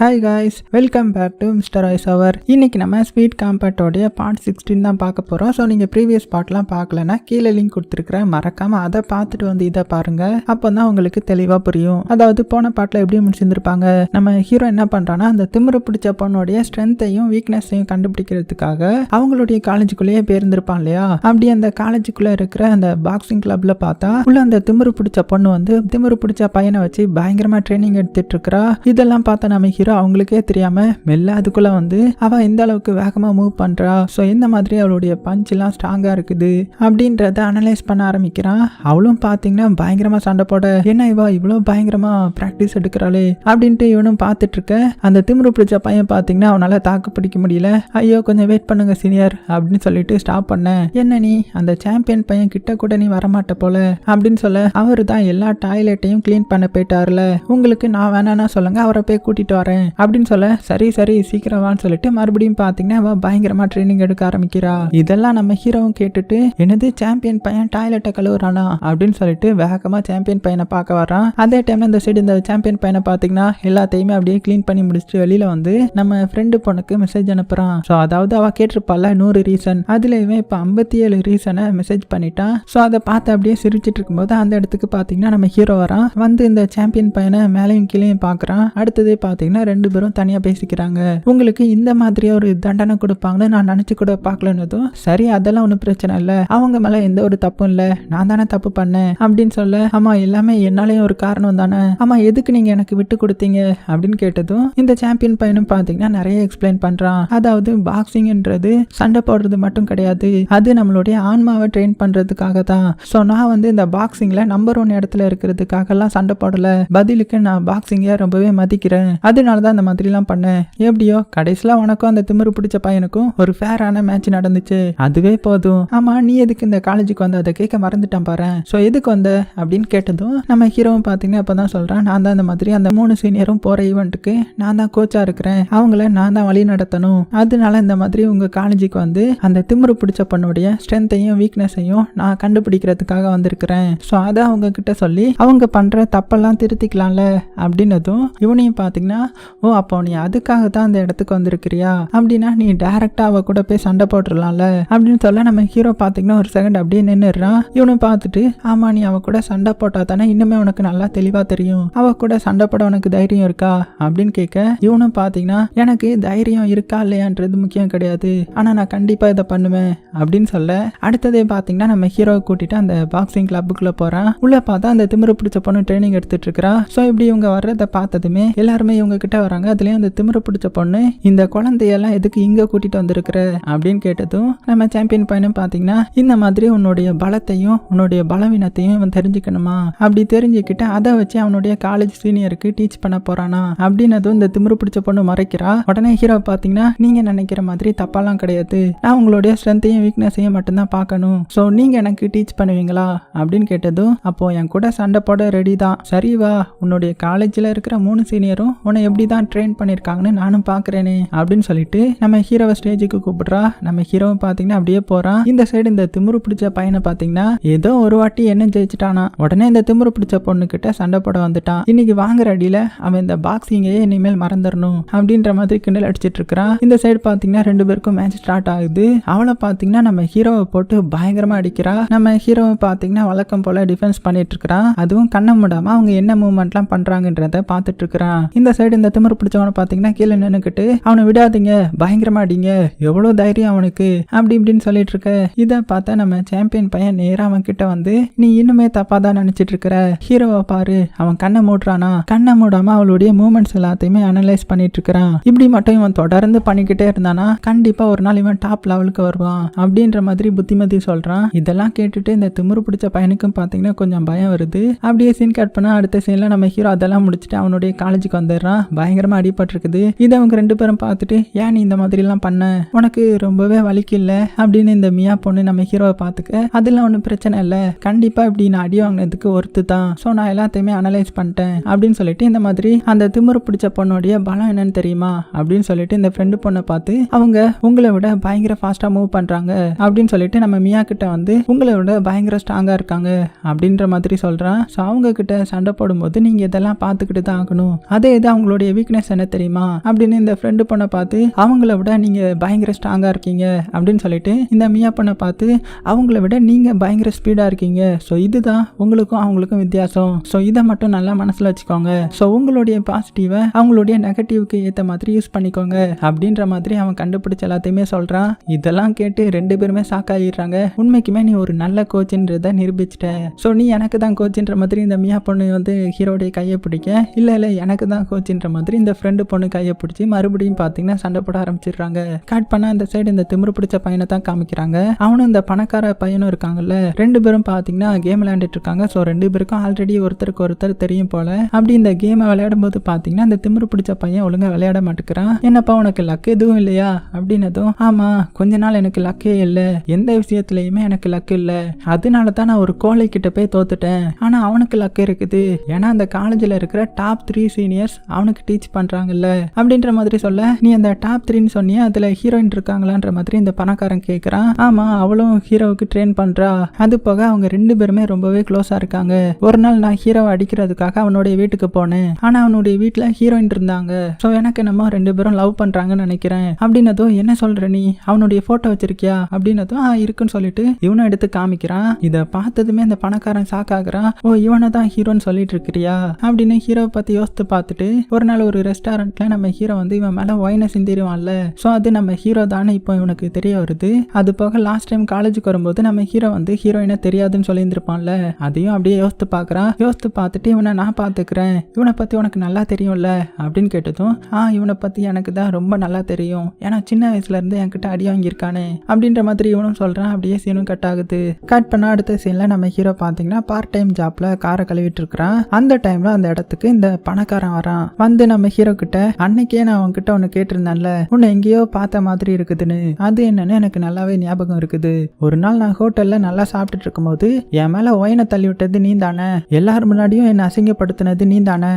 Hi guys welcome back to mister ice அவர் இன்னைக்கு நம்ம sweet காம்பேட்டோடைய part sixteen தான் பார்க்க போகிறோம் ஸோ நீங்கள் ப்ரீவியஸ் பார்ட்லாம் பார்க்கலன்னா கீழே லிங்க் கொடுத்துருக்குறேன் மறக்காமல் அதை பார்த்துட்டு வந்து இதை பாருங்க. அப்போ தான் உங்களுக்கு தெளிவாக புரியும். அதாவது போன பாட்டில் எப்படி முடிச்சிருந்துருப்பாங்க? நம்ம ஹீரோ என்ன பண்ணுறான்னா அந்த திமிரு பிடிச்ச பொண்ணுடைய ஸ்ட்ரென்த்தையும் வீக்னஸையும் கண்டுபிடிக்கிறதுக்காக அவங்களுடைய காலேஜுக்குள்ளேயே போயிருந்திருப்பான் இல்லையா? அப்படி அந்த காலேஜுக்குள்ளே இருக்கிற அந்த பாக்ஸிங் கிளப்ல பார்த்தா உள்ள அந்த திமிரு பிடிச்ச பொண்ணு வந்து திமிரு பிடிச்ச பையனை வச்சு பயங்கரமாக ட்ரைனிங் எடுத்துட்டு இருக்கிறா. இதெல்லாம் பார்த்தா நம்ம ஹீரோ அவங்களுக்கே தெரியாம மெல்ல அதுக்குள்ள வந்து அவ எந்த அளவுக்கு வேகமா மூவ் பண்றா. ஸோ எந்த மாதிரி அவளுடைய பஞ்ச் எல்லாம் ஸ்ட்ராங்கா இருக்குது அப்படின்றத அனலைஸ் பண்ண ஆரம்பிக்கிறான் அவளும் பாத்தீங்கன்னா பயங்கரமா சண்டை போட என்ன இவா இவ்வளோ பயங்கரமா ப்ராக்டிஸ் எடுக்கிறாளே? அப்படின்ட்டு இவனும் பார்த்துட்டு இருக்க. அந்த திமிரு பிடிச்ச பையன் பாத்தீங்கன்னா அவனால தாக்கு பிடிக்க முடியல. ஐயோ கொஞ்சம் வெயிட் பண்ணுங்க சீனியர் அப்படின்னு சொல்லிட்டு ஸ்டாப் பண்ண. என்ன நீ அந்த சாம்பியன் பையன் கிட்ட கூட நீ வரமாட்ட போல? அப்படின்னு சொல்ல அவரு தான் எல்லா டாய்லெட்டையும் க்ளீன் பண்ண போயிட்டாருல. உங்களுக்கு நான் வேணான்னா சொல்லுங்க அவரை போய் கூட்டிட்டு வரேன். அப்படின்னு சொல்ல சரி சரி சீக்கிரம் வான்னு சொல்லிட்டு மறுபடியும் பாத்தீங்கன்னா அவள் பயங்கரமா ட்ரைனிங் எடுக்க ஆரம்பிக்கிறா. இதெல்லாம் நம்ம ஹீரோவும் கேட்டுட்டு என்னது சாம்பியன் பையன் டாய்லெட்டை கழுவுறானா? அப்படின்னு சொல்லிட்டு வேகமா சாம்பியன் பையனை பார்க்க வரான் அதே டைம்ல இந்த சைடு இந்த சாம்பியன் பையனை பாத்தீங்கன்னா எல்லாத்தையுமே அப்படியே க்ளீன் பண்ணி முடிச்சுட்டு வெளியில வந்து நம்ம ஃப்ரெண்டு பொண்ணுக்கு மெசேஜ் அனுப்புறான். ஸோ அதாவது அவ கேட்டிருப்பால நூறு ரீசன் அதுல இவன் இப்போ ஐம்பத்தி ஏழு ரீசனை மெசேஜ் பண்ணிட்டான். ஸோ அதை பார்த்து அப்படியே சிரிச்சிட்டு இருக்கும்போது அந்த இடத்துக்கு பாத்தீங்கன்னா நம்ம ஹீரோ வரான். வந்து இந்த சாம்பியன் பையனை மேலேயும் கீழேயும் பார்க்கறான் அடுத்ததே பாத்தீங்கன்னா ரெண்டு பேரும் தனியா பேசிக்கிறாங்க. உங்களுக்கு இந்த மாதிரியே ஒரு தண்டனை கொடுப்பாங்கன்னு நான் நினைச்சு கூட பார்க்கலன்னதும் சரி அதெல்லாம் ஒன்றும் பிரச்சனை இல்லை. அவங்க மேல எந்த ஒரு தப்பும் இல்லை. நான் தானே தப்பு பண்ணேன். அப்படின்னு சொல்ல ஆமாம் எல்லாமே என்னாலேயும் ஒரு காரணம் தானே? ஆமாம் எதுக்கு நீங்க எனக்கு விட்டு கொடுத்தீங்க? அப்படின்னு கேட்டதும் இந்த சாம்பியன் பையனும் பாத்தீங்கன்னா நிறைய எக்ஸ்பிளைன் பண்றான். அதாவது பாக்ஸிங்ன்றது சண்டை போடுறது மட்டும் கிடையாது. அது நம்மளுடைய ஆன்மாவை ட்ரெயின் பண்றதுக்காக தான். ஸோ நான் வந்து இந்த பாக்ஸிங்ல நம்பர் ஒன் இடத்துல இருக்கிறதுக்காகலாம் சண்டை போடல. பதிலுக்கு நான் பாக்ஸிங்கை ரொம்பவே மதிக்கிறேன். அதனால தான் இந்த மாதிரிலாம் பண்ணேன். எப்படியோ கடைசியில் உனக்கும் அந்த திமிரு பிடிச்ச பையனுக்கும் ஒரு ஃபேரான மேட்ச் நடந்துச்சு. அதுவே போதும். ஆமா நீ எதுக்கு இந்த காலேஜுக்கு வந்து? அதை கேட்க மறந்துட்டான் பாரு. ஸோ எதுக்கு வந்த? அப்படின்னு கேட்டதும் நம்ம ஹீரோவும் பார்த்தீங்கன்னா அப்போ தான் சொல்கிறான் நான் தான் இந்த மாதிரி அந்த மூணு சீனியரும் போகிற ஈவெண்ட்டுக்கு நான் தான் கோச்சாக இருக்கிறேன். அவங்கள நான் தான் வழி நடத்தணும். அதனால இந்த மாதிரி உங்கள் காலேஜுக்கு வந்து அந்த திமிரு பிடிச்ச பொண்ணுடைய ஸ்ட்ரென்த்தையும் வீக்னஸையும் நான் கண்டுபிடிக்கிறதுக்காக வந்திருக்கிறேன். ஸோ அதை அவங்க கிட்ட சொல்லி அவங்க பண்ணுற தப்பெல்லாம் திருத்திக்கலாம்ல? அப்படின்னதும் இவனையும் பார்த்தீங்கன்னா ஓ அப்போ நீ அதுக்காக தான் அந்த இடத்துக்கு வந்திருக்கிறியா? அப்படின்னா நீ டைரக்டா அவ கூட போய் சண்டை போட்டுடலாம்ல அப்படின்னு சொல்ல நம்ம ஹீரோ பார்த்தீங்கன்னா ஒரு செகண்ட் அப்படியே நின்றுறான் இவனும் பார்த்துட்டு ஆமா நீ அவ கூட சண்டை போட்டா தானே இன்னுமே உனக்கு நல்லா தெளிவா தெரியும். அவ கூட சண்டை போட உனக்கு தைரியம் இருக்கா? அப்படின்னு கேட்க இவனும் பார்த்தீங்கன்னா எனக்கு தைரியம் இருக்கா இல்லையான்றது முக்கியம் கிடையாது. ஆனா நான் கண்டிப்பா இதை பண்ணுவேன் அப்படின்னு சொல்ல அடுத்ததே பார்த்தீங்கன்னா நம்ம ஹீரோவை கூட்டிட்டு அந்த பாக்ஸிங் கிளப்புக்குள்ள போறான். உள்ள பார்த்தா அந்த திமிரு பிடிச்ச பொண்ணு ட்ரைனிங் எடுத்துட்டு இருக்கிறா. ஸோ இப்படி இவங்க வர்றதை பார்த்ததுமே எல்லாருமே இவங்க கிட்ட வராங்க. அதுலயும் அந்த திமிர பிடிச்ச பொண்ணு இந்த குழந்தையெல்லாம் எதுக்கு இங்க கூட்டிட்டு வந்திருக்கிற? அப்படின்னு கேட்டதும் நம்ம சாம்பியன் பையனும் பாத்தீங்கன்னா இந்த மாதிரி உன்னுடைய பலத்தையும் உன்னுடைய பலவீனத்தையும் இவன் தெரிஞ்சுக்கணுமா? அப்படி தெரிஞ்சுக்கிட்டு அதை வச்சு அவனுடைய காலேஜ் சீனியருக்கு டீச் பண்ண போறானா? அப்படின்னதும் இந்த திமிரு பிடிச்ச பொண்ணு மறைக்கிறா. உடனே ஹீரோ பாத்தீங்கன்னா நீங்க நினைக்கிற மாதிரி தப்பாலாம் கிடையாது. நான் உங்களுடைய ஸ்ட்ரென்த்தையும் வீக்னஸையும் மட்டும்தான் பார்க்கணும் ஸோ நீங்க எனக்கு டீச் பண்ணுவீங்களா? அப்படின்னு கேட்டதும் அப்போ என் கூட சண்டை போட ரெடி தான். சரி வா உன்னுடைய காலேஜில் இருக்கிற மூணு சீனியரும் உன்னை எப்படி தான் ட்ரெயின் பண்ணியிருக்காங்கன்னு நானும் பார்க்குறேனே அப்படின்னு சொல்லிட்டு நம்ம ஹீரோவை ஸ்டேஜுக்கு கூப்பிடுறா. நம்ம ஹீரோவை பார்த்தீங்கன்னா அப்படியே போகிறான் இந்த சைடு இந்த திமுரு பிடிச்ச பையனை பார்த்தீங்கன்னா ஏதோ ஒரு வாட்டி என்ன ஜெயிச்சிட்டானா. உடனே இந்த திமுரு பிடிச்ச பொண்ணு கிட்ட சண்டை போட வந்துட்டான். இன்னைக்கு வாங்குற அடியில் அவன் இந்த பாக்ஸிங்கையே இனிமேல் மறந்துடணும் அப்படின்ற மாதிரி கிண்டல் அடிச்சிட்டு இருக்கிறான். இந்த சைடு பார்த்தீங்கன்னா ரெண்டு பேருக்கும் மேட்ச் ஸ்டார்ட் ஆகுது. அவளை பார்த்தீங்கன்னா நம்ம ஹீரோவை போட்டு பயங்கரமாக அடிக்கிறா. நம்ம ஹீரோவை பார்த்தீங்கன்னா வழக்கம் போல டிஃபென்ஸ் பண்ணிட்டு இருக்கிறான். அதுவும் கண்ணை மூடாம அவங்க என்ன மூவ்மெண்ட்லாம் பண்ணுறாங்கன்றத பார்த்துட்டு இருக்கிறான். இந்த சைடு இந்த திமிர் பிடிச்சவனை பார்த்தீங்கன்னா கீழே நின்னுக்கிட்டு அவனை விடாதீங்க பயங்கரமா அடிங்க எவ்வளோ தைரியம் அவனுக்கு? அப்படி இப்படின்னு சொல்லிட்டு இருக்க. இதை பார்த்தா நம்ம சாம்பியன் பையன் நேராக அவன் கிட்ட வந்து நீ இன்னுமே தப்பா தான் நினைச்சிட்டு இருக்கிற. ஹீரோவை பாரு. அவன் கண்ணை மூடுறானா? கண்ணை மூடாம அவளுடைய மூமெண்ட்ஸ் எல்லாத்தையுமே அனலைஸ் பண்ணிட்டு இருக்கிறான். இப்படி மட்டும் இவன் தொடர்ந்து பண்ணிக்கிட்டே இருந்தானா? கண்டிப்பா ஒரு நாள் இவன் டாப் லெவலுக்கு வருவான். அப்படின்ற மாதிரி புத்திமதி சொல்றான். இதெல்லாம் கேட்டுட்டு இந்த திமிரு பிடிச்ச பையனுக்கும் பார்த்தீங்கன்னா கொஞ்சம் பயம் வருது. அப்படியே சீன் கட் பண்ணா அடுத்த சீன்ல நம்ம ஹீரோ அதெல்லாம் முடிச்சுட்டு அவனுடைய காலேஜுக்கு வந்துடுறான். பயங்கரமா அடிபட்டிருக்குது. இதை அவங்க ரெண்டு பேரும் பார்த்துட்டு ஏன் நீ இந்த மாதிரி எல்லாம் பண்ண? உனக்கு ரொம்பவே வலிக்கல அப்படின்னு இந்த மியா பொண்ணு நம்ம ஹீரோவை பார்த்துக்க அதெல்லாம் ஒன்றும் பிரச்சனை இல்லை. கண்டிப்பா இப்படி நான் அடி வாங்கினதுக்கு ஒருத்து தான். ஸோ நான் எல்லாத்தையுமே அனலைஸ் பண்ணிட்டேன். அப்படின்னு சொல்லிட்டு இந்த மாதிரி அந்த திமுறை பிடிச்ச பொண்ணுடைய பலம் என்னன்னு தெரியுமா? அப்படின்னு சொல்லிட்டு இந்த ஃப்ரெண்டு பொண்ணை பார்த்து அவங்க உங்களை விட பயங்கர ஃபாஸ்ட்டாக மூவ் பண்ணுறாங்க அப்படின்னு சொல்லிட்டு நம்ம மியா கிட்ட வந்து உங்களை விட பயங்கர ஸ்ட்ராங்காக இருக்காங்க. அப்படின்ற மாதிரி சொல்கிறான் ஸோ அவங்க கிட்ட சண்டை போடும்போது நீங்கள் இதெல்லாம் பார்த்துக்கிட்டு தான் ஆகணும். அதே இது அவங்களுடைய உங்களுடைய வீக்னஸ் என்ன தெரியுமா? அப்படின்னு இந்த ஃப்ரெண்டு பொண்ணை பார்த்து அவங்கள விட நீங்க பயங்கர ஸ்ட்ராங்கா இருக்கீங்க அப்படின்னு சொல்லிட்டு இந்த மியா பொண்ணை பார்த்து அவங்கள விட நீங்க பயங்கர ஸ்பீடா இருக்கீங்க. ஸோ இதுதான் உங்களுக்கும் அவங்களுக்கும் வித்தியாசம். ஸோ இதை மட்டும் நல்லா மனசில் வச்சுக்கோங்க. ஸோ உங்களுடைய பாசிட்டிவை அவங்களுடைய நெகட்டிவ்க்கு ஏற்ற மாதிரி யூஸ் பண்ணிக்கோங்க அப்படின்ற மாதிரி அவன் கண்டுபிடிச்ச எல்லாத்தையுமே சொல்றான். இதெல்லாம் கேட்டு ரெண்டு பேருமே சாக்காயிடுறாங்க உண்மைக்குமே நீ ஒரு நல்ல கோச்சுன்றத நிரூபிச்சிட்ட. ஸோ நீ எனக்கு தான் கோச்சுன்ற மாதிரி இந்த மியா பொண்ணு வந்து ஹீரோடைய கையை பிடிக்க இல்லை இல்லை எனக்கு தான் கோச்சுன்ற மாதிரி மாதிரி இந்த ஃப்ரெண்டு பொண்ணு கையை பிடிச்சி மறுபடியும் பார்த்தீங்கன்னா சண்டை போட ஆரம்பிச்சிடுறாங்க. கட் பண்ண அந்த சைடு இந்த திமிரு பிடிச்ச பையனை தான் காமிக்கிறாங்க. அவனும் இந்த பணக்கார பையனும் இருக்காங்கல்ல ரெண்டு பேரும் பார்த்தீங்கன்னா கேம் விளையாண்டுட்டு இருக்காங்க. ஸோ ரெண்டு பேருக்கும் ஆல்ரெடி ஒருத்தருக்கு ஒருத்தர் தெரியும் போல. அப்படி இந்த கேமை விளையாடும் போது பார்த்தீங்கன்னா இந்த திமிரு பிடிச்ச பையன் ஒழுங்காக விளையாட மாட்டேங்கிறான். என்னப்பா உனக்கு லக் எதுவும் இல்லையா? அப்படின்னதும் ஆமாம் கொஞ்ச நாள் எனக்கு லக்கே இல்லை. எந்த விஷயத்துலையுமே எனக்கு லக் இல்லை. அதனால தான் நான் ஒரு கோழை கிட்ட போய் தோத்துட்டேன். ஆனால் அவனுக்கு லக் இருக்குது. ஏன்னா அந்த காலேஜில் இருக்கிற டாப் த்ரீ சீனியர்ஸ் அவனுக்கு டீச் பண்றாங்கல்ல? அப்படின்ற மாதிரி சொல்ல நீ அந்த டாப் த்ரீன்னு சொன்னியே அதுல ஹீரோயின் இருக்காங்களான்ற மாதிரி இந்த பணக்காரன் கேட்குறான் ஆமா அவளும் ஹீரோவுக்கு ட்ரெயின் பண்றா. அது போக அவங்க ரெண்டு பேருமே ரொம்பவே க்ளோஸாக இருக்காங்க. ஒரு நாள் நான் ஹீரோவை அடிக்கிறதுக்காக அவனுடைய வீட்டுக்கு போனேன். ஆனா அவனுடைய வீட்டுல ஹீரோயின் இருந்தாங்க. ஸோ எனக்கு நம்ம ரெண்டு பேரும் லவ் பண்றாங்கன்னு நினைக்கிறேன். அப்படின்னதும் என்ன சொல்ற நீ? அவனுடைய போட்டோ வச்சிருக்கியா? அப்படின்னதும் ஆ இருக்குன்னு சொல்லிட்டு இவனும் எடுத்து காமிக்கிறான். இதை பார்த்ததுமே அந்த பணக்காரன் சாக்காகிறான் ஓ இவனை தான் ஹீரோன்னு சொல்லிட்டு இருக்கிறியா? அப்படின்னு ஹீரோவை பத்தி யோசித்து பார்த்துட்டு ஒரு நாள் ஒரு ரெஸ்டாரண்ட்ல நம்ம ஹீரோ வந்து இவன் மேல ஒயினை சிந்திடுவான்ல? ஸோ அது நம்ம ஹீரோ தானே இப்போ இவனுக்கு தெரிய வருது. அது போக லாஸ்ட் டைம் காலேஜுக்கு வரும்போது நம்ம ஹீரோ வந்து ஹீரோயினை தெரியாதுன்னு சொல்லியிருந்திருப்பான்ல? அதையும் அப்படியே யோசித்து பார்க்கறான் யோசித்து பார்த்துட்டு இவனை நான் பார்த்துக்கிறேன். இவனை பத்தி உனக்கு நல்லா தெரியும்ல? அப்படின்னு கேட்டதும் ஆ இவனை பத்தி எனக்கு தான் ரொம்ப நல்லா தெரியும். ஏன்னா சின்ன வயசுலேருந்து என்கிட்ட அடி வாங்கியிருக்கானே. அப்படின்ற மாதிரி இவனும் சொல்றான். அப்படியே சீனும் கட் ஆகுது. கட் பண்ண அடுத்த சீன்ல நம்ம ஹீரோ பார்த்தீங்கன்னா பார்ட் டைம் ஜாப்ல காரை கழுவிட்டு இருக்கிறான். அந்த டைம்ல அந்த இடத்துக்கு இந்த பணக்காரன் வரான். வந்து நம்ம ஹீரோ கிட்ட அன்னைக்கே நான் அவன்கிட்ட ஒன்னு கேட்டிருந்தேன்ல உன்னை எங்கேயோ பார்த்த மாதிரி இருக்குதுன்னு. அது என்னன்னு எனக்கு நல்லாவே ஞாபகம் இருக்குது. ஒரு நாள் நான் ஹோட்டல்ல நல்லா சாப்பிட்டுட்டு இருக்கும்போது என் மேல ஒயனை தள்ளி விட்டது நீ தானே எல்லாரும் முன்னாடியும் என்னை அசிங்கப்படுத்தினது நீ தானே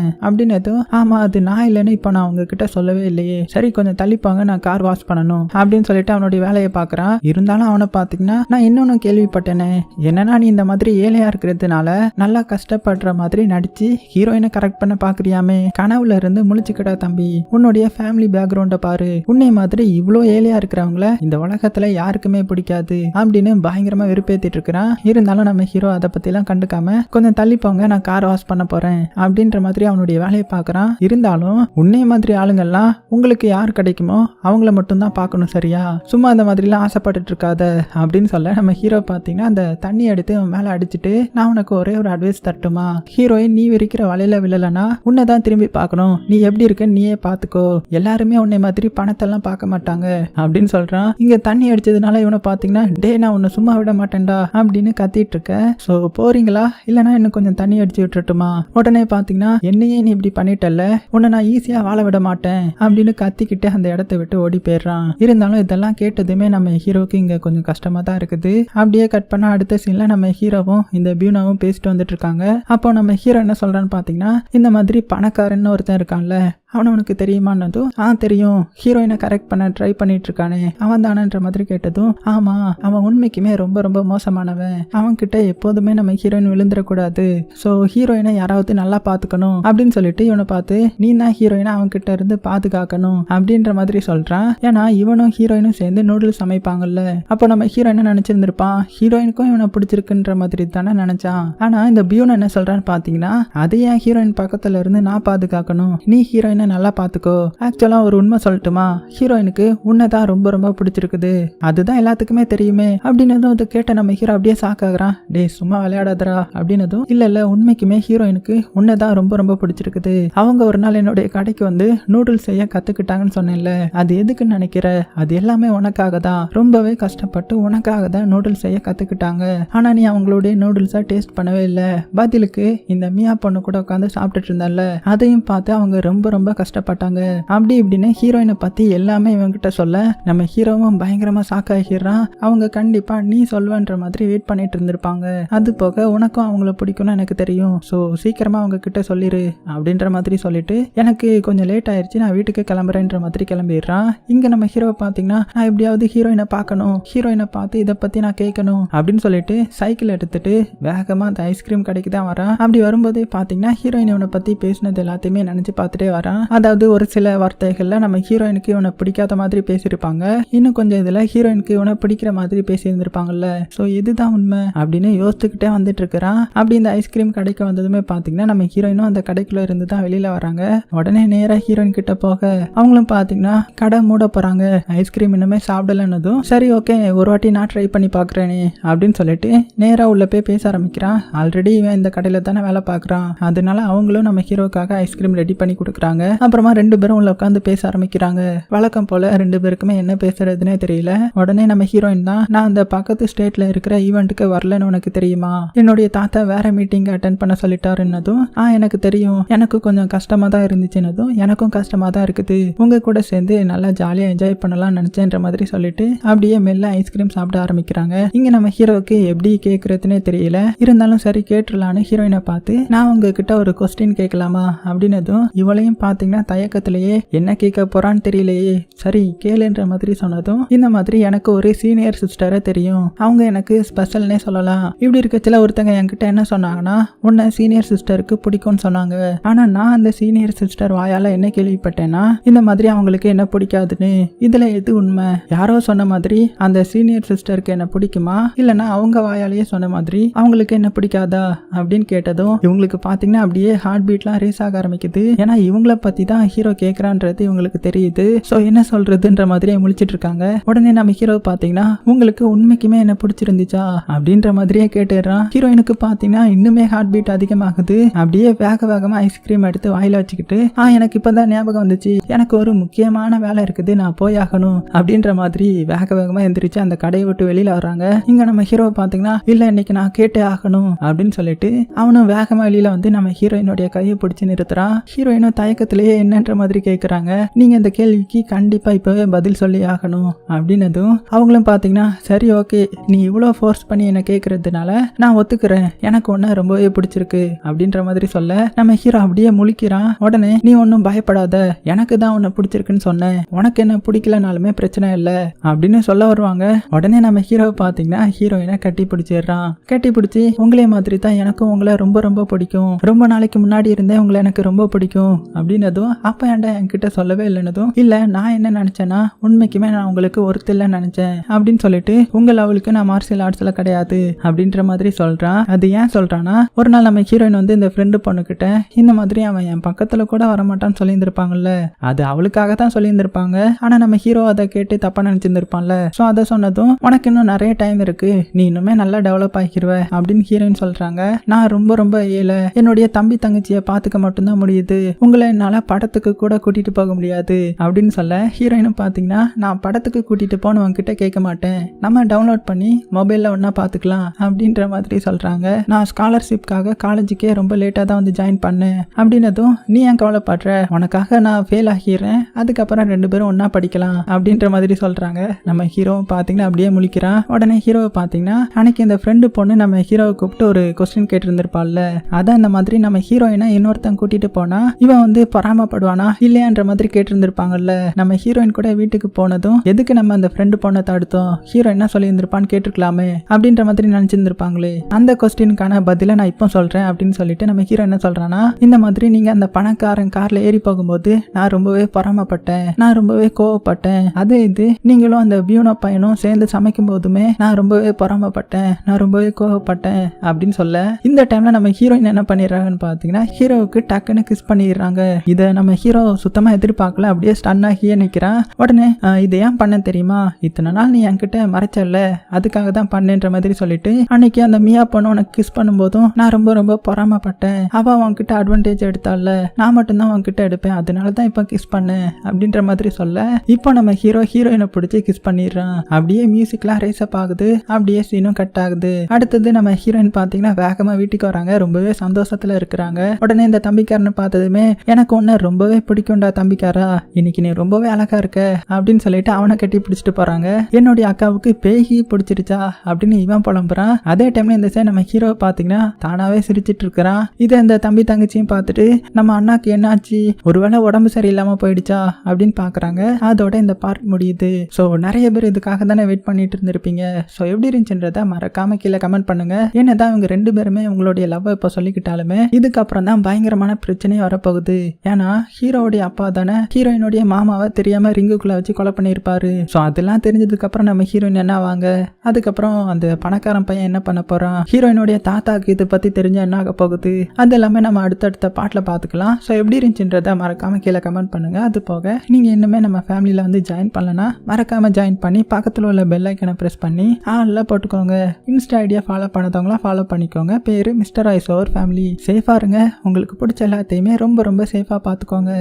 எதுவும் ஆமா அது நான் இல்லைன்னு இப்போ நான் உங்ககிட்ட சொல்லவே இல்லையே. சரி கொஞ்சம் தள்ளிப்பாங்க நான் கார் வாஷ் பண்ணணும். அப்படின்னு சொல்லிட்டு அவனுடைய வேலையை பார்க்கறான். இருந்தாலும் அவனை பார்த்தீங்கன்னா நான் இன்னொன்னு கேள்விப்பட்டேனே. என்னன்னா நீ இந்த மாதிரி ஏழையா இருக்கிறதுனால நல்லா கஷ்டப்படுற மாதிரி நடிச்சு ஹீரோயினை கரெக்ட் பண்ண பாக்குறியாமே கனவுல இருந்து முழிச்சுக்கிட்டா தம்பி. உன்னுடைய ஃபேமிலி பேக்ரவுண்ட பாரு. உன்னை மாதிரி இவ்வளோ ஏழையா இருக்கிறவங்கள இந்த உலகத்துல யாருக்குமே பிடிக்காது அப்படின்னு பயங்கரமா வெறுப்பேத்திட்டு இருக்கிறான். இருந்தாலும் நம்ம ஹீரோ அதை பத்திலாம் கண்டுக்காம கொஞ்சம் தள்ளி போங்க நான் கார் வாஷ் பண்ண போறேன் அப்படின்ற மாதிரி அவனுடைய வேலையை பார்க்கறான். இருந்தாலும் உன்னை மாதிரி ஆளுங்கள்லாம் உங்களுக்கு யார் கிடைக்குமோ அவங்கள மட்டும்தான் பார்க்கணும் சரியா? சும்மா அந்த மாதிரிலாம் ஆசைப்பட்டுட்டு இருக்காத அப்படின்னு சொல்ல நம்ம ஹீரோ பார்த்தீங்கன்னா அந்த தண்ணி எடுத்து அவன் மேலே அடிச்சுட்டு நான் உனக்கு ஒரே ஒரு அட்வைஸ் தட்டுமா ஹீரோயின் நீ விரிக்கிற வலையில விழலனா உன்னை தான் திரும்பி பார்க்கணும். நீ எப்படி இருக்கன்னு நீயே பார்த்துக்கோ எல்லாருமே உன்னை மாதிரி பணத்தெல்லாம் பார்க்க மாட்டாங்க அப்படின்னு சொல்றான். இங்க தண்ணி அடிச்சதுனால இவனை பார்த்தீங்கன்னா டே நான் உன்னை சும்மா விட மாட்டேன்டா அப்படின்னு கத்திட்டு இருக்க. ஸோ போறீங்களா? இல்லைனா இன்னும் கொஞ்சம் தண்ணி அடிச்சு விட்டுட்டுமா? உடனே பார்த்தீங்கன்னா என்னையே நீ இப்படி பண்ணிட்டல்ல? உன்னை நான் ஈஸியாக வாழ விட மாட்டேன் அப்படின்னு கத்திக்கிட்டு அந்த இடத்த விட்டு ஓடி போயிடுறான். இருந்தாலும் இதெல்லாம் கேட்டதுமே நம்ம ஹீரோக்கு இங்க கொஞ்சம் கஷ்டமா தான் இருக்குது. அப்படியே கட் பண்ண அடுத்த சீன்ல நம்ம ஹீரோவும் இந்த பியூனாவும் பேசிட்டு வந்துட்டு இருக்காங்க. அப்போ நம்ம ஹீரோ என்ன சொல்றான்னு பாத்தீங்கன்னா இந்த மாதிரி பணக்காரன்னு ஒருத்தன் இருக்கான்ல? அவனை உனக்கு தெரியுமான்னதும் ஆ தெரியும். ஹீரோயினை கரெக்ட் பண்ண ட்ரை பண்ணிட்டு இருக்கானே அவன் தானன்ற மாதிரி கேட்டதும் ஆமா அவன் உண்மைக்குமே ரொம்ப ரொம்ப மோசமானவன். அவன் கிட்ட எப்போதுமே நம்ம ஹீரோயின் விழுந்துடக்கூடாது. ஸோ ஹீரோயினை யாராவது நல்லா பார்த்துக்கணும் அப்படின்னு சொல்லிட்டு இவனை பார்த்து நீ தான் ஹீரோயினை அவன் கிட்ட இருந்து பாதுகாக்கணும். அப்படின்ற மாதிரி சொல்றான். ஏன்னா இவனும் ஹீரோயினும் சேர்ந்து நூடுல்ஸ் சமைப்பாங்கல்ல. அப்போ நம்ம ஹீரோ என்ன நினைச்சிருந்திருப்பான்? ஹீரோயினுக்கும் இவனை பிடிச்சிருக்குன்ற மாதிரி தானே நினைச்சான். ஆனா இந்த பியூன் என்ன சொல்றான்னு பாத்தீங்கன்னா அதை ஏன் ஹீரோயின் பக்கத்துல இருந்து நான் பாதுகாக்கணும்? நீ ஹீரோயினை நல்லா பார்த்துக்கோ ஆக்சுவலாக ஒரு உண்மை சொல்லட்டுமா? ஹீரோயினுக்கு உன்னை தான் ரொம்ப ரொம்ப பிடிச்சிருக்குது. அதுதான் எல்லாத்துக்குமே தெரியுமே. அப்படின்னதும் அதை கேட்ட நம்ம ஹீரோ அப்படியே சாக்காகிறான் டேய் சும்மா விளையாடாதரா அப்படின்னதும் இல்லை இல்லை உண்மைக்குமே ஹீரோயினுக்கு உன்னை தான் ரொம்ப ரொம்ப பிடிச்சிருக்குது. அவங்க ஒரு நாள் என்னுடைய கடைக்கு வந்து நூடுல்ஸ் செய்ய கற்றுக்கிட்டாங்கன்னு சொன்னேன்ல. அது எதுக்குன்னு நினைக்கிற? அது எல்லாமே உனக்காக தான். ரொம்பவே கஷ்டப்பட்டு உனக்காக தான் நூடுல்ஸ் செய்ய கற்றுக்கிட்டாங்க ஆனால் நீ அவங்களுடைய நூடுல்ஸை டேஸ்ட் பண்ணவே இல்லை. பதிலுக்கு இந்த மியா பொண்ணு கூட உட்காந்து சாப்பிட்டுட்டு இருந்தால அதையும் பார்த்து அவங்க ரொம்ப ரொம்ப கஷ்டப்பட்டாங்க. அப்படி இப்படின்னு ஹீரோயினை பத்தி எல்லாமே இவங்கிட்ட சொல்ல நம்ம ஹீரோவும் பயங்கரமா சாக்காகிறான் அவங்க கண்டிப்பா நீ சொல்வன்ற மாதிரி வெயிட் பண்ணிட்டு இருந்திருப்பாங்க. அது போக உனக்கும் அவங்கள பிடிக்கும்னு எனக்கு தெரியும். ஸோ சீக்கிரமா அவங்க கிட்ட சொல்லிரு அப்படின்ற மாதிரி சொல்லிட்டு எனக்கு கொஞ்சம் லேட் ஆயிடுச்சு நான் வீட்டுக்கு கிளம்புறேன்ற மாதிரி கிளம்பிடுறான். இங்க நம்ம ஹீரோவை பார்த்தீங்கன்னா நான் எப்படியாவது ஹீரோயினை பார்க்கணும். ஹீரோயினை பார்த்து இதை பத்தி நான் கேட்கணும் அப்படின்னு சொல்லிட்டு சைக்கிள் எடுத்துட்டு வேகமா அந்த ஐஸ்கிரீம் கடைக்கு தான் வரான். அப்படி வரும்போதே பார்த்தீங்கன்னா ஹீரோயின் இவனை பத்தி பேசினது எல்லாத்தையுமே நினைச்சு பார்த்துட்டே வரான். அதாவது ஒரு சில வார்த்தைகள்ல நம்ம ஹீரோயினுக்கு இவனை பிடிக்காத மாதிரி பேசியிருப்பாங்க. இன்னும் கொஞ்சம் இதுல ஹீரோயினுக்கு இவனை பிடிக்கிற மாதிரி பேசியிருந்திருப்பாங்கல்ல. ஸோ இதுதான் உண்மை அப்படின்னு யோசிச்சுக்கிட்டே வந்துட்டு இருக்கிறான் அப்படி இந்த ஐஸ்கிரீம் கடைக்கு வந்ததுமே பார்த்தீங்கன்னா நம்ம ஹீரோயினும் அந்த கடைக்குள்ள இருந்து தான் வெளியில வராங்க. உடனே நேரா ஹீரோயின் கிட்ட போக அவங்களும் பார்த்தீங்கன்னா கடை மூட போறாங்க. ஐஸ்கிரீம் இன்னுமே சாப்பிடலன்னதும் சரி ஓகே ஒரு வாட்டி நான் ட்ரை பண்ணி பார்க்குறேனே அப்படின்னு சொல்லிட்டு நேரா உள்ள போய் பேச ஆரம்பிக்கிறான். ஆல்ரெடி இவன் இந்த கடையில தானே வேலை பார்க்குறான் அதனால அவங்களும் நம்ம ஹீரோக்காக ஐஸ்கிரீம் ரெடி பண்ணி கொடுக்குறாங்க. அப்புறமா ரெண்டு பேரும் உள்ள உட்காந்து பேச ஆரம்பிக்கிறாங்க. வழக்கம் போல ரெண்டு பேருக்குமே என்ன பேசுறதுன்னே தெரியல. உடனே நம்ம ஹீரோயின் தான் நான் அந்த பக்கத்து ஸ்டேட்ல இருக்கிற ஈவெண்ட்டுக்கு வரலன்னு உனக்கு தெரியுமா? என்னுடைய தாத்தா வேற மீட்டிங் அட்டன் பண்ண சொல்லிட்டாருன்னதும் ஆ எனக்கு தெரியும். எனக்கு கொஞ்சம் கஷ்டமா தான் இருந்துச்சுன்னதும் எனக்கும் கஷ்டமா தான் இருக்குது. உங்க கூட சேர்ந்து நல்லா ஜாலியா என்ஜாய் பண்ணலாம் நினைச்சேன்ற மாதிரி சொல்லிட்டு அப்படியே மெல்ல ஐஸ்கிரீம் சாப்பிட ஆரம்பிக்கிறாங்க. இங்க நம்ம ஹீரோவுக்கு எப்படி கேட்கறதுனே தெரியல. இருந்தாலும் சரி கேட்டுடலான்னு ஹீரோயினை பார்த்து நான் உங்ககிட்ட ஒரு கொஸ்டின் கேட்கலாமா? அப்படின்னதும் இவளையும் பார்த்தீங்கன்னா தயக்கத்திலேயே என்ன கேட்க போறான்னு தெரியலையே. சரி கேளுன்ற மாதிரி சொன்னதும் இந்த மாதிரி எனக்கு ஒரு சீனியர் சிஸ்டரை தெரியும். அவங்க எனக்கு ஸ்பெஷல்னே சொல்லலாம். இப்படி இருக்கச்சில ஒருத்தங்க என்கிட்ட என்ன சொன்னாங்கன்னா உன்னை சீனியர் சிஸ்டருக்கு பிடிக்கும்னு சொன்னாங்க. ஆனா நான் அந்த சீனியர் சிஸ்டர் வாயால என்ன கேள்விப்பட்டேன்னா இந்த மாதிரி அவங்களுக்கு என்ன பிடிக்காதுன்னு. இதுல எது உண்மை? யாரோ சொன்ன மாதிரி அந்த சீனியர் சிஸ்டருக்கு என்ன பிடிக்குமா? இல்லைன்னா அவங்க வாயாலேயே சொன்ன மாதிரி அவங்களுக்கு என்ன பிடிக்காதா? அப்படின்னு கேட்டதும் இவங்களுக்கு பாத்தீங்கன்னா அப்படியே ஹார்ட் பீட்லாம் ரேஸ் ஆக ஆரம்பிக்குது. ஏன்னா இவங்கள பத்தி தான் ஹீரோ கேக்குறான்றது இவங்களுக்கு தெரியுது. ஸோ என்ன சொல்றதுன்ற மாதிரியே முழிச்சிட்டு இருக்காங்க. உடனே நம்ம ஹீரோ பாத்தீங்கன்னா உங்களுக்கு உண்மைக்குமே என்ன பிடிச்சிருந்துச்சா? அப்படின்ற மாதிரியே கேட்டுடுறான். ஹீரோயினுக்கு பாத்தீங்கன்னா இன்னுமே ஹார்ட் பீட் அதிகமாகுது. அப்படியே வேக வேகமா ஐஸ்கிரீம் எடுத்து வாயில வச்சுக்கிட்டு ஆ எனக்கு இப்பதான் ஞாபகம் வந்துச்சு. எனக்கு ஒரு முக்கியமான வேலை இருக்குது. நான் போய் ஆகணும். அப்படின்ற மாதிரி வேக வேகமா எந்திரிச்சு அந்த கடையை விட்டு வெளியில வர்றாங்க. இங்க நம்ம ஹீரோ பாத்தீங்கன்னா இல்ல இன்னைக்கு நான் கேட்டே ஆகணும். அப்படின்னு சொல்லிட்டு அவனும் வேகமா வெளியில வந்து நம்ம ஹீரோயினுடைய கையை பிடிச்சு நிறுத்துறான். ஹீரோயினும் தயக்கத்திலேயே என்னன்ற மாதிரி கேட்குறாங்க நீங்கள் இந்த கேள்விக்கு கண்டிப்பாக இப்போவே பதில் சொல்லி ஆகணும் அப்படின்னதும் அவங்களும் பார்த்தீங்கன்னா சரி ஓகே. நீ இவ்வளோ ஃபோர்ஸ் பண்ணி என்னை கேட்கறதுனால நான் ஒத்துக்கிறேன். எனக்கு ஒன்று ரொம்பவே பிடிச்சிருக்கு. அப்படின்ற மாதிரி சொல்ல நம்ம ஹீரோ அப்படியே முழிக்கிறான். உடனே நீ ஒன்றும் பயப்படாத. எனக்கு தான் உன்னை பிடிச்சிருக்குன்னு சொன்னேன். உனக்கு என்ன பிடிக்கலனாலுமே பிரச்சனை இல்லை. அப்படின்னு சொல்ல வருவாங்க. உடனே நம்ம ஹீரோவை பார்த்தீங்கன்னா ஹீரோயினை கட்டி பிடிச்சிடுறான். கட்டி பிடிச்சி உங்களே மாதிரி தான் எனக்கும் உங்களை ரொம்ப ரொம்ப பிடிக்கும். ரொம்ப நாளைக்கு முன்னாடி இருந்தே உங்களை எனக்கு ரொம்ப பிடிக்கும். அப்படின்னு அப்படின்னதும் அப்போ ஏன்டா என்கிட்ட சொல்லவே இல்லைன்னதும் இல்லை நான் என்ன நினச்சேன்னா உண்மைக்குமே நான் உங்களுக்கு ஒருத்தர் நினச்சேன் அப்படின்னு சொல்லிட்டு உங்கள் அவளுக்கு நான் மார்ஷியல் ஆர்ட்ஸில் கிடையாது அப்படின்ற மாதிரி சொல்கிறான் அது ஏன் சொல்கிறான்னா ஒரு நாள் நம்ம ஹீரோயின் வந்து இந்த ஃப்ரெண்டு பொண்ணுக்கிட்ட இந்த மாதிரி அவன் என் பக்கத்தில் கூட வரமாட்டான்னு சொல்லியிருந்திருப்பாங்கல்ல. அது அவளுக்காக தான் சொல்லியிருந்திருப்பாங்க. ஆனால் நம்ம ஹீரோ அதை கேட்டு தப்பாக நினச்சிருந்திருப்பான்ல. ஸோ அதை சொன்னதும் உனக்கு இன்னும் நிறைய டைம் இருக்கு. நீ இன்னுமே நல்லா டெவலப் ஆகிருவ அப்படின்னு ஹீரோயின் சொல்கிறாங்க நான் ரொம்ப ரொம்ப ஏழை. என்னுடைய தம்பி தங்கச்சியை பார்த்துக்க மட்டும்தான் முடியுது. உங்களை என்னால் படத்துக்கு கூட கூட்டிகிட்டு போக முடியாது அப்படின்னு சொல்ல ஹீரோயினும் பார்த்தீங்கன்னா நான் படத்துக்கு கூட்டிகிட்டு போன உங்ககிட்ட கேட்க மாட்டேன். நம்ம டவுன்லோட் பண்ணி மொபைலில் ஒன்றா பார்த்துக்கலாம் அப்படின்ற மாதிரி சொல்கிறாங்க நான் ஸ்காலர்ஷிப்காக காலேஜுக்கே ரொம்ப லேட்டாக தான் வந்து ஜாயின் பண்ணேன். அப்படின்னதும் நீ ஏன் கவலைப்படுற? உனக்காக நான் ஃபெயில் ஆகிடுறேன். அதுக்கப்புறம் ரெண்டு பேரும் ஒன்றா படிக்கலாம். அப்படின்ற மாதிரி சொல்கிறாங்க நம்ம ஹீரோவும் பார்த்தீங்கன்னா அப்படியே முழிக்கிறான் உடனே ஹீரோவை பார்த்தீங்கன்னா அன்னைக்கு இந்த ஃப்ரெண்டு பொண்ணு நம்ம ஹீரோவை கூப்பிட்டு ஒரு கொஸ்டின் கேட்டிருந்திருப்பாள்ல. அதான் இந்த மாதிரி நம்ம ஹீரோயினை இன்னொருத்தன் கூட்டிட்டு போனா இவன் வந்து பொறாமப்படுவானா? இல்லையான்ற மாதிரி கேட்டிருந்திருப்பாங்கல்ல. நம்ம ஹீரோயின் கூட வீட்டுக்கு போனதும் எதுக்கு நம்ம அந்த ஃப்ரெண்டு பொண்ணை தடுத்தோம்? ஹீரோ என்ன சொல்லியிருந்திருப்பான்னு கேட்டிருக்கலாமே அப்படின்ற மாதிரி நினைச்சிருந்திருப்பாங்களே. அந்த கொஸ்டினுக்கான பதிலை நான் இப்போ சொல்றேன் அப்படின்னு சொல்லிட்டு நம்ம ஹீரோ என்ன சொல்றானா இந்த மாதிரி நீங்க அந்த பணக்காரன் கார்ல ஏறி போகும்போது நான் ரொம்பவே பொறாமப்பட்டேன். நான் ரொம்பவே கோவப்பட்டேன். அது இது நீங்களும் அந்த பியூனோ பையனும் சேர்ந்து சமைக்கும் போதுமே நான் ரொம்பவே பொறாமப்பட்டேன். நான் ரொம்பவே கோவப்பட்டேன் அப்படின்னு சொல்ல இந்த டைம்ல நம்ம ஹீரோயின் என்ன பண்ணிடுறாங்கன்னு பார்த்தீங்கன்னா ஹீரோவுக்கு டக்குன்னு கிஸ் பண்ணிடுறாங்க. இதை நம்ம ஹீரோ சுத்தமாக எதிர்பார்க்கல அப்படியே ஸ்டன் ஆகியே நிற்கிறான் உடனே இதை ஏன் பண்ண தெரியுமா? இத்தனை நாள் நீ என்கிட்ட மறைச்சல்ல. அதுக்காக தான் பண்ணேன்ற மாதிரி சொல்லிட்டு அன்னைக்கு அந்த மியா பொண்ணு உனக்கு கிஸ் பண்ணும்போதும் நான் ரொம்ப ரொம்ப பொறாமப்பட்டேன். அவள் உன்கிட்ட அட்வான்டேஜ் எடுத்தால நான் மட்டும்தான் உன்கிட்ட எடுப்பேன். அதனால தான் இப்போ கிஸ் பண்ணேன் அப்படின்ற மாதிரி சொல்ல இப்போ நம்ம ஹீரோ ஹீரோயினை பிடிச்சி கிஸ் பண்ணிடுறான். அப்படியே மியூசிக்லாம் ரேஸ் அப் ஆகுது. அப்படியே சீனும் கட் ஆகுது. அடுத்தது நம்ம ஹீரோயின் பார்த்தீங்கன்னா வேகமாக வீட்டுக்கு வராங்க. ரொம்பவே சந்தோஷத்துல இருக்கிறாங்க. உடனே இந்த தம்பிக்காரனை பார்த்ததுமே எனக்கு உன்னை ரொம்பவே பிடிக்கும்டா தம்பிக்காரா. இன்னைக்கு நீ ரொம்பவே அழகா இருக்க அப்படின்னு சொல்லிட்டு அவனை கட்டி பிடிச்சிட்டு போறாங்க. என்னுடைய அக்காவுக்கு பேகி பிடிச்சிருச்சா அப்படின்னு இவன் புலம்புறான். அதே டைம்ல இந்த சைடு நம்ம ஹீரோ பாத்தீங்கன்னா தானாவே சிரிச்சிட்டு இருக்கிறான். இதை இந்த தம்பி தங்கச்சியும் பார்த்துட்டு நம்ம அண்ணாக்கு என்னாச்சு? ஒருவேளை உடம்பு சரியில்லாம போயிடுச்சா அப்படின்னு பாக்குறாங்க அதோட இந்த பார்ட் முடியுது. ஸோ நிறைய பேர் இதுக்காக தானே வெயிட் பண்ணிட்டு இருந்திருப்பீங்க. ஸோ எப்படி இருந்துச்சுன்றத மறக்காம கீழே கமெண்ட் பண்ணுங்க. என்னதான் இவங்க ரெண்டு பேருமே உங்களுடைய லவ் இப்போ சொல்லிக்கிட்டாலுமே இதுக்கப்புறம் தான் பயங்கரமான பிரச்சனையே வரப்போகுது. ஏன்னா ஹீரோவுடைய அப்பா தானே ஹீரோயினுடைய மாமாவை தெரியாம ரிங்குக்குள்ள வச்சு கொலை பண்ணியிருப்பாரு. ஸோ அதெல்லாம் தெரிஞ்சதுக்கு அப்புறம் நம்ம ஹீரோயின் என்ன வாங்க அதுக்கப்புறம் அந்த பணக்காரன் பையன் என்ன பண்ண போறான்? ஹீரோயினுடைய தாத்தாக்கு இதை பத்தி தெரிஞ்ச என்ன ஆக போகுது? அது எல்லாமே நம்ம அடுத்தடுத்த பாட்டில் பார்த்துக்கலாம் ஸோ எப்படி இருந்துச்சுன்றதை மறக்காம கீழே கமெண்ட் பண்ணுங்க. அது போக நீங்க இன்னுமே நம்ம ஃபேமிலியில் வந்து ஜாயின் பண்ணலன்னா மறக்காம ஜாயின் பண்ணி பக்கத்தில் உள்ள பெல் ஐக்கனை ப்ரெஸ் பண்ணி ஆளில் போட்டுக்கோங்க. இன்ஸ்டா ஐடியா ஃபாலோ பண்ணதவங்களாம் ஃபாலோ பண்ணிக்கோங்க. பேர் மிஸ்டர் ஐஸ் ஓவர் ஃபேமிலி சேஃபாக இருங்க. உங்களுக்கு பிடிச்ச எல்லாத்தையுமே ரொம்ப ரொம்ப சேஃபாக பார்த்துக்கோங்க